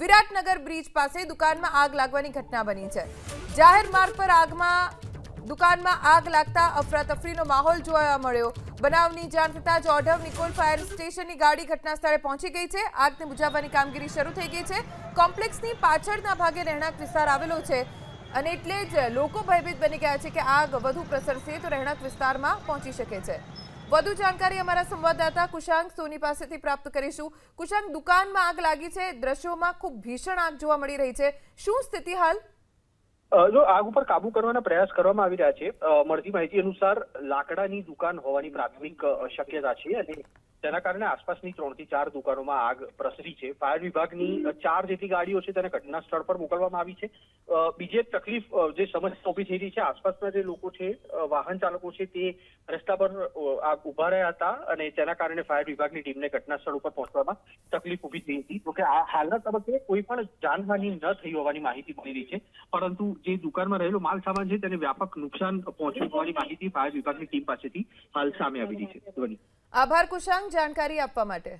Biratnagar bridge પાસે દુકાનમાં આગ લાગવાની ઘટના બની છે. જાહેર માર્ગ પર આગમાં, દુકાનમાં આગ લાગતા અફરાતફરીનો માહોલ જોવા મળ્યો. બનાવની જાણ થતાં જ ઓઢવ નિકોલ ફાયર સ્ટેશનની ગાડી ઘટના સ્થળે પહોંચી ગઈ છે. આગને બુજાવવાની કામગીરી શરૂ થઈ ગઈ છે. કોમ્પ્લેક્સની પાછળના ભાગે રહેણાંક વિસ્તાર આવેલો છે અને એટલે જ લોકો ભયભીત બની ગયા છે કે આગ વધુ પ્રસરશે તો રહેણાંક વિસ્તારમાં પહોંચી શકે છે. વધુ જાણકારી અમારા સંવાદદાતા કુશાંક સોની પાસેથી પ્રાપ્ત કરીશું. કુશાંક, દુકાનમાં આગ લાગી છે, દ્રશ્યોમાં ખૂબ ભીષણ આગ જોવા મળી રહી છે. શું સ્થિતિ હાલ? જો આગ ઉપર કાબુ કરવાના પ્રયાસ કરવામાં આવી રહ્યા છે મળતી માહિતી અનુસાર લાકડાની દુકાન હોવાની પ્રાથમિક શક્યતા છે અને તેના કારણે આસપાસની ત્રણથી ચાર દુકાનોમાં આગ પ્રસરી છે. ફાયર વિભાગની ચાર જેટલી ગાડીઓ છે તેને ઘટના સ્થળ પર મોકલવામાં આવી છે. બીજી એક તકલીફ જે સમસ્યા ઊભી થઈ રહી છે, આસપાસના જે લોકો છે વાહન ચાલકો છે તે રસ્તા પર આગ ઊભા રહ્યા હતા અને તેના કારણે ફાયર વિભાગની ટીમને ઘટના સ્થળ ઉપર પહોંચવામાં તકલીફ ઊભી થઈ હતી. તો આ હાલના તબક્કે કોઈ પણ જાનહાની ન થઈ હોવાની માહિતી મળી રહી છે. પરંતુ જે દુકાનમાં રહેલો માલ સામાન છે તેને વ્યાપક નુકસાન પહોંચ્યું હોવાની માહિતી ફાયર વિભાગની ટીમ પાસેથી હાલ સામે આવી રહી છે. આભાર કુશાંક જાણકારી આપવા માટે.